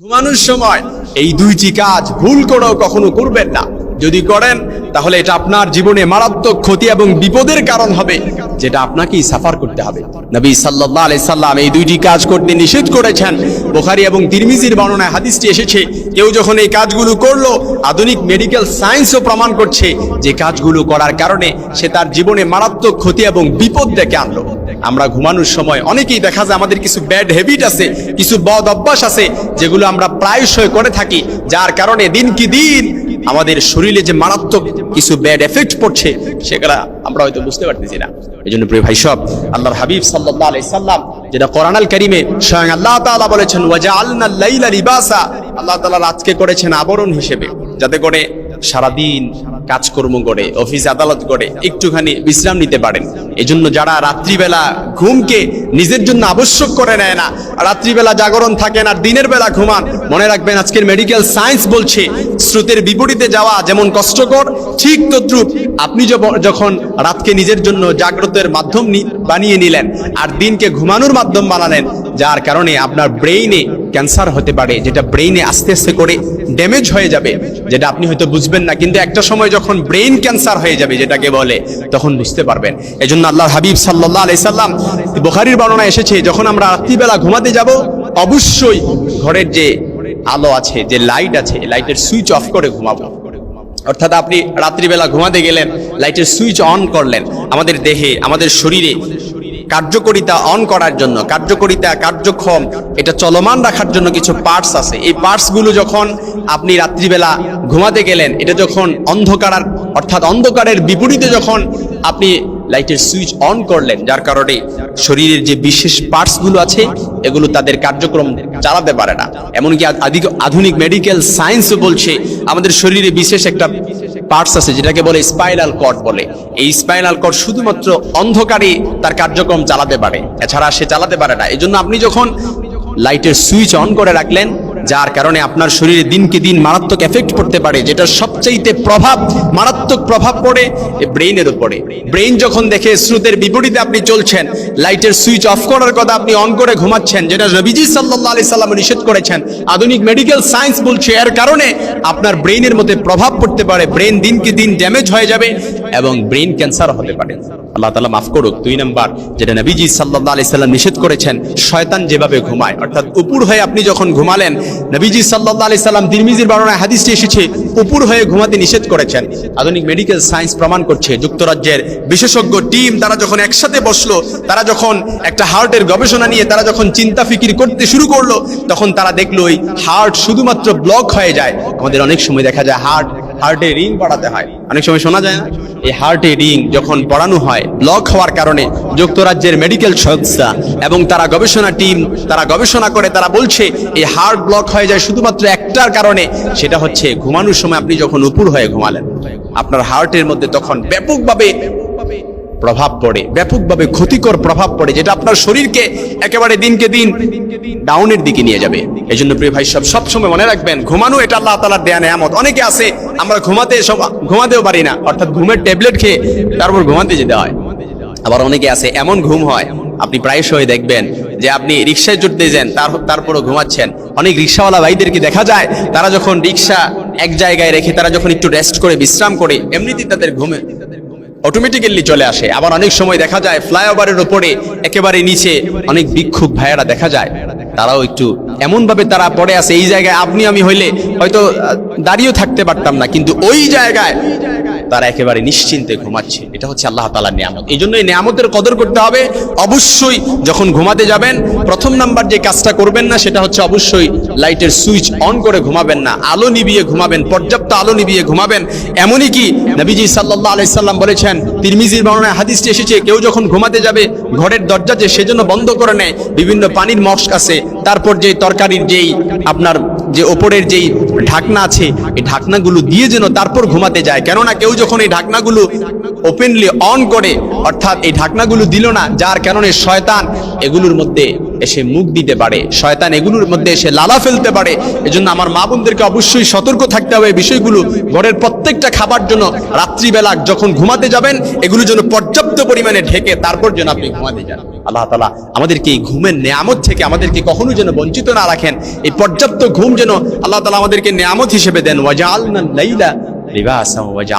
ঘুমানোর সময় এই দুইটি কাজ ভুল করেও কখনো করবেন না। যদি করেন, তাহলে এটা আপনার জীবনে মারাত্মক ক্ষতি এবং বিপদের কারণ হবে, যেটা আপনাকেই সাফার করতে হবে। নবী সাল্লাল্লাহু আলাইহি সাল্লাম এই দুইটি কাজ করতে নিষেধ করেছেন। বুখারী এবং তিরমিজির বর্ণনায় হাদিসটি এসেছে, কেউ যখন এই কাজগুলো করল, আধুনিক মেডিকেল সায়েন্সও প্রমাণ করছে যে কাজগুলো করার কারণে সে তার জীবনে মারাত্মক ক্ষতি এবং বিপদ ডেকে আনলো। আমরা ঘুমানোর সময় অনেকেই দেখা যায় আমাদের কিছু ব্যাড হ্যাবিট আছে, কিছু বদ অভ্যাস আছে, যেগুলো আমরা প্রায়শই করে থাকি, যার কারণে দিন কি দিন আমাদের শরীরে যে মারাত্মক কিছু ব্যাড এফেক্ট পড়ছে, সেগুলা আমরা হয়তো বুঝতে পারতেছি না। এই জন্য প্রিয় ভাই সব, আল্লাহর হাবিব সাল্লাল্লাহু আলাইহি সাল্লাম যেটা কোরআন আল কারিমে স্বয়ং আল্লাহ তাআলা বলেছেন, ওয়াজআলনা লাইলা লিবাসা আল্লাহ তাআলা রাতকে করেছেন আবরণ হিসেবে, যাতে করে সারাদিন কাজকর্ম করে অফিস আদালত করে একটুখানি বিশ্রাম নিতে পারেন। এজন্য যারা রাত্রিবেলা ঘুমকে নিজের জন্য আবশ্যক করে নেয় না, রাত্রিবেলা জাগরণ থাকেন আর দিনের বেলা ঘুমান, মনে রাখবেন আজকের মেডিকেল সায়েন্স বলছে, স্রোতের বিপরীতে যাওয়া যেমন কষ্টকর, ঠিক তদ্রুপ আপনি যখন রাতকে নিজের জন্য জাগ্রতের মাধ্যম বানিয়ে নিলেন আর দিনকে ঘুমানোর মাধ্যম বানালেন, যার কারণে আপনার ব্রেইনে ক্যান্সার হতে পারে, যেটা ব্রেইনে আস্তে আস্তে করে ড্যামেজ হয়ে যাবে, যেটা আপনি হয়তো বুঝবেন না, কিন্তু একটা সময় যখন ব্রেইন ক্যান্সার হয়ে যাবে যেটাকে বলে, তখন বুঝতে পারবেন। এই জন্য আল্লাহ হাবিব সাল্লাল্লাহু আলাইহি সাল্লাম বুখারীর বর্ণনা এসেছে, যখন আমরা রাত্রিবেলা ঘুমাতে যাব, অবশ্যই ঘরের যে আলো আছে, যে লাইট আছে, লাইটের সুইচ অফ করে ঘুমাবো। অর্থাৎ আপনি রাত্রিবেলা ঘুমাতে গেলেন, লাইটের সুইচ অন করলেন, আমাদের দেহে, আমাদের শরীরে কার্যকরিতা অন করার জন্য, কার্যকরিতা, কার্যক্ষম, এটা চলমান রাখার জন্য কিছু পার্টস আছে। এই পার্টসগুলো যখন আপনি রাত্রিবেলা ঘুমাতে গেলেন, এটা যখন অন্ধকার অর্থাৎ অন্ধকারের বিপরীতে যখন আপনি লাইটের সুইচ অন করলেন, যার কারণে শরীরের যে বিশেষ পার্টসগুলো আছে, এগুলো তাদের কার্যক্রম চালাতে পারে না। এমনকি আধুনিক মেডিকেল সায়েন্সও বলছে, আমাদের শরীরে বিশেষ একটা পার্টস আছে, যেটাকে বলে স্পাইনাল কর্ড বলে। এই স্পাইনাল কর্ড শুধুমাত্র অন্ধকারে তার কার্যক্রম চালাতে পারে। এছাড়া সে চালাতে পারে না। এই আপনি যখন লাইটের সুইচ অন করে রাখলেন যার কারণে আপনার শরীরে দিনকে দিন মারাত্মক এফেক্ট পড়তে পারে যেটা সবচাইতে প্রভাব, মারাত্মক প্রভাব পড়ে ব্রেইনের উপরে। ব্রেইন যখন দেখে স্রোতের বিপরীতে আপনি চলছেন লাইটের সুইচ অফ করার কথা আপনি অন করে ঘুমাচ্ছেন, যেটা রবিজি সাল্লাল্লাহু আলাইহি সাল্লাম নিষেধ করেছেন, আধুনিক মেডিকেল সায়েন্স বলছে এর কারণে আপনার ব্রেইনের মধ্যে প্রভাব পড়তে পারে ব্রেন দিনকে দিন ড্যামেজ হয়ে যাবে এবং ব্রেইন ক্যান্সার হতে পারে। আল্লাহ তাআলা মাফ করুক, দুই নম্বর, যেটা নবীজি সাল্লাল্লাহু আলাইহি সাল্লাম নিষেধ করেছেন, শয়তান যেভাবে ঘুমায়, অর্থাৎ উপর হয়ে আপনি যখন ঘুমালেন, নবীজি সাল্লাল্লাহু আলাইহি সাল্লাম তিরমিজির বর্ণনায় হাদিসটি এসেছে, উপর হয়ে ঘুমাতে নিষেধ করেছেন। আধুনিক মেডিকেল সায়েন্স প্রমাণ করছে, যুক্তরাজ্যের বিশেষজ্ঞ টিম তারা যখন একসাথে বসল, তারা যখন একটা হার্টের গবেষণা নিয়ে, তারা যখন চিন্তা ফিকির করতে শুরু করল, তখন তারা দেখল ওই হার্ট শুধুমাত্র ব্লক হয়ে যায়। আমাদের অনেক সময় দেখা যায় হার্ট হার্টে রিং পড়াতে হয়। অনেক সময় শোনা যায় না? এই হার্টে রিং যখন পড়ানো হয় ব্লক হওয়ার কারণে যুক্তরাজ্যের মেডিকেল সংস্থা এবং তারা গবেষণা টিম, তারা গবেষণা করে, তারা বলছে, এই হার্ট ব্লক হয়ে যায় শুধুমাত্র একটার কারণে, সেটা হচ্ছে ঘুমানোর সময় আপনি যখন উপুর হয়ে ঘুমালেন। আপনার হার্টের মধ্যে তখন ব্যাপকভাবে প্রভাব পড়ে, ব্যাপকভাবে ক্ষতিকর প্রভাব পড়ে, যেটা আপনার শরীরকে একেবারে দিনকে দিন ডাউনের দিকে নিয়ে যাবে। এই জন্য প্রিয় ভাই, সব সবসময় মনে রাখবেন, ঘুমানো এটা আল্লাহ তালার দেয়া নেয়ামত। অনেকে আছে, আমরা ঘুমাতে সব ঘুমাতেও পারি না, অর্থাৎ ঘুমের ট্যাবলেট খেয়ে তারপর ঘুমাতে যেতে হয়। আবার অনেকে আছে, এমন ঘুম হয়, আপনি প্রায়শই দেখবেন যে আপনি রিক্সায় চড়তে যান, তার তারপরও ঘুমাচ্ছেন। অনেক রিক্সাওয়ালা ভাইদেরকে দেখা যায়, তারা যখন রিক্সা এক জায়গায় রেখে, তারা যখন একটু রেস্ট করে, বিশ্রাম করে, এমনিতেই তাদের ঘুমে অটোমেটিক্যালি চলে আসে। আবার অনেক সময় দেখা যায় ফ্লাইওভারের ওপরে একেবারে নিচে অনেক বিক্ষোভ ভাইয়েরা দেখা যায়। তারাও একটু এমনভাবে তারা পড়ে আছে, এই জায়গায় আপনি আমি হইলে হয়তো দাঁড়িয়েও থাকতে পারতাম না। কিন্তু ওই জায়গায় তারা একেবারে নিশ্চিন্তে ঘুমাচ্ছে। এটা হচ্ছে আল্লাহ তালার নিয়ামত। এই জন্য এই নিয়ামতের কদর করতে হবে। অবশ্যই যখন ঘুমাতে যাবেন, প্রথম নাম্বার যে কাজটা করবেন না, সেটা হচ্ছে অবশ্যই লাইটের সুইচ অন করে ঘুমাবেন না। আলো নিবিয়ে ঘুমাবেন, পর্যাপ্ত আলো নিবিয়ে ঘুমাবেন। এমনই কি নবীজি সাল্লাল্লাহু আলাইহি সাল্লাম বলেছেন, তিরমিজির বর্ণনায় হাদিসটি এসেছে, কেউ যখন ঘুমাতে যাবে, ঘরের দরজা যে সেজন্য বন্ধ করে নেয়, বিভিন্ন পানির মস্ক আছে, তারপর যে তরকারির যেই আপনার যে ওপরের যেই ঢাকনা আছে, এই ঢাকনাগুলো দিয়ে যেন তারপর ঘুমাতে যায়। কেননা কেউ যখন এই ঢাকনাগুলো ওপেনলি অন করে, অর্থাৎ এই ঢাকনাগুলো দিল না, যার কারণে শয়তান এগুলোর মধ্যে এসে মুখ দিতে পারে, শয়তান এগুলোর মধ্যে এসে লালা ফেলতে পারে। এজন্য আমার মা বোনদেরকে অবশ্যই সতর্ক থাকতে হবে বিষয়গুলো। ঘরের প্রত্যেকটা খাবার জন্য রাত্রিবেলা যখন ঘুমাতে যাবেন, এগুলো যেন পর্যাপ্ত পরিমাণে ঢেকে তারপর যেন আপনি ঘুমাতে যান। আল্লাহ তালা আমাদেরকে এই ঘুমের নেয়ামত থেকে আমাদেরকে কখনো যেন বঞ্চিত না রাখেন। এই পর্যাপ্ত ঘুম যেন আল্লাহ তালা আমাদেরকে নেয়ামত হিসেবে দেন। ওয়াজা আল্লাহ লাইলা রিবাসা ওয়াজা